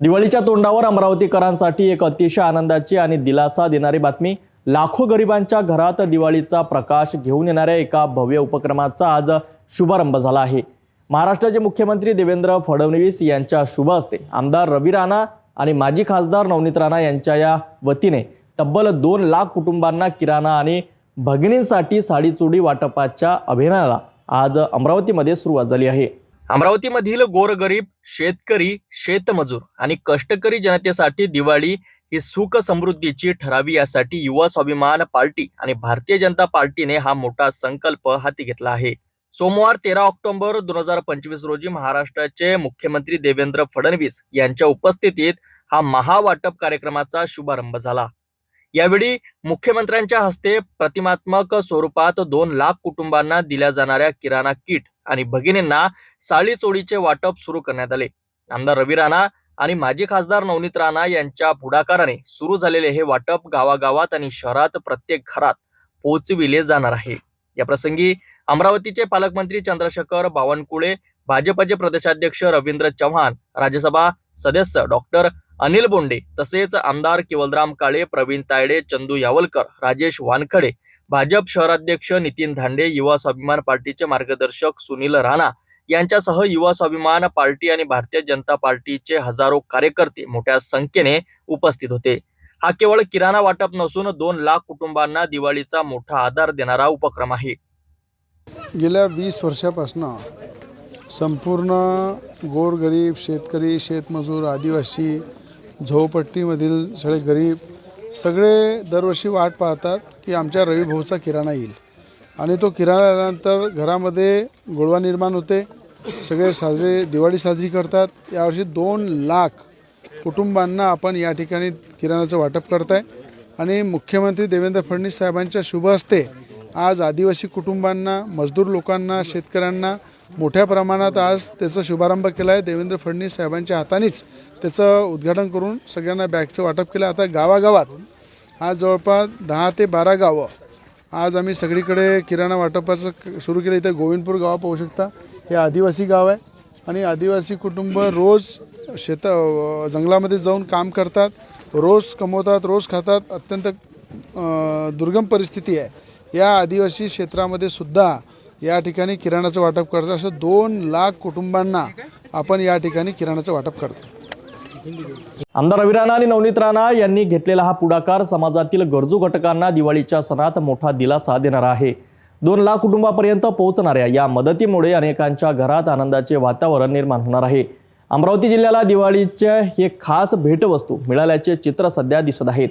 दिवाळीच्या तोंडावर अमरावतीकरांसाठी एक अतिशय आनंदाची आणि दिलासा देणारी बातमी. लाखो गरिबांच्या घरात दिवाळीचा प्रकाश घेऊन येणाऱ्या एका भव्य उपक्रमाचा आज शुभारंभ झाला आहे. महाराष्ट्राचे मुख्यमंत्री देवेंद्र फडणवीस यांच्या शुभ हस्ते आमदार रवी राणा आणि माजी खासदार नवनीत राणा यांच्या या वतीने तब्बल दोन लाख कुटुंबांना किराणा आणि भगिनींसाठी साडीचुडी वाटपाच्या अभियानाला आज अमरावतीमध्ये सुरुवात झाली आहे. अमरावतीमधील गोरगरीब शेतकरी शेतमजूर आणि कष्टकरी जनतेसाठी दिवाळी ही सुख समृद्धीची ठरावी यासाठी युवा स्वाभिमान पार्टी आणि भारतीय जनता पार्टीने हा मोठा संकल्प हाती घेतला आहे. सोमवार तेरा ऑक्टोबर दोन हजार पंचवीस रोजी महाराष्ट्राचे मुख्यमंत्री देवेंद्र फडणवीस यांच्या उपस्थितीत हा महावाटप कार्यक्रमाचा शुभारंभ झाला. यावेळी मुख्यमंत्र्यांच्या हस्ते प्रतिमात्मक स्वरूपात दोन लाख कुटुंबांना दिल्या जाणाऱ्या किराणा किट आणि भगिनींना साळी चोळीचे वाटप सुरू करण्यात आले. आमदार रवी राणा आणि माजी खासदार नवनीत राणा यांच्या पुढाकाराने सुरू झालेले हे वाटप गावागावात आणि शहरात प्रत्येक घरात पोचविले जाणार आहे. या प्रसंगी अमरावतीचे पालकमंत्री चंद्रशेखर बावनकुळे भाजपचे प्रदेशाध्यक्ष रवींद्र चव्हाण राज्यसभा सदस्य डॉक्टर अनिल बोंडे तसेच आमदार केवलराम काळे प्रवीण तायडे चंदू यावलकर राजेश वानखडे भाजप शहराध्यक्ष नितीन धांडे युवा स्वाभिमान पार्टीचे मार्गदर्शक सुनील राणा यांच्यासह युवा स्वाभिमान पार्टी आणि भारतीय जनता पार्टीचे हजारो कार्यकर्ते मोठ्या संख्येने उपस्थित होते. हा केवळ किराणा वाटप नसून दोन लाख कुटुंबांना दिवाळीचा मोठा आधार देणारा उपक्रम आहे. गेल्या वीस वर्षापासून संपूर्ण गोरगरीब शेतकरी शेतमजूर आदिवासी झोपट्टीमधील सगळे गरीब सगळे दरवर्षी वाट पाहतात की आमच्या रविभाऊचा किराणा येईल. आणि तो किराणा आल्यानंतर घरामध्ये गोळवा निर्माण होते. सगळे साजरे दिवाळी साजरी करतात. यावर्षी दोन लाख कुटुंबांना आपण या ठिकाणी किराणाचं वाटप करताय. आणि मुख्यमंत्री देवेंद्र फडणवीस साहेबांच्या शुभ हस्ते आज आदिवासी कुटुंबांना मजदूर लोकांना शेतकऱ्यांना मोठ्या प्रमाणात आज त्याचा शुभारंभ केला आहे देवेंद्र फडणवीस साहेबांच्या हातानेच त्याचं उद्घाटन करून सगळ्यांना बॅगचं वाटप केलं. आता गावागावात आज जवळपास दहा ते बारा गावं आज आम्ही सगळीकडे किराणा वाटपाचं सुरू केलं. इथं गोविंदपूर गाव पाहू शकता. हे आदिवासी गाव आहे. आणि आदिवासी कुटुंब रोज शेता जंगलामध्ये जाऊन काम करतात रोज कमवतात रोज खातात अत्यंत दुर्गम परिस्थिती आहे. या आदिवासी क्षेत्रामध्ये सुद्धा या ठिकाणी किराणाचं वाटप करतात. असं दोन लाख कुटुंबांना आपण या ठिकाणी किराणाचं वाटप करतो. आमदार रवी राणा आणि नवनीत राणा यांनी घेतलेला हा पुढाकार समाजातील गरजू घटकांना दिवाळीच्या सणात मोठा दिलासा देणारा आहे. दोन लाख कुटुंबापर्यंत पोहोचणाऱ्या या मदतीमुळे अनेकांच्या घरात आनंदाचे वातावरण निर्माण होणार आहे. अमरावती जिल्ह्याला दिवाळीच्या हे खास भेटवस्तू मिळाल्याचे चित्र सध्या दिसत आहेत.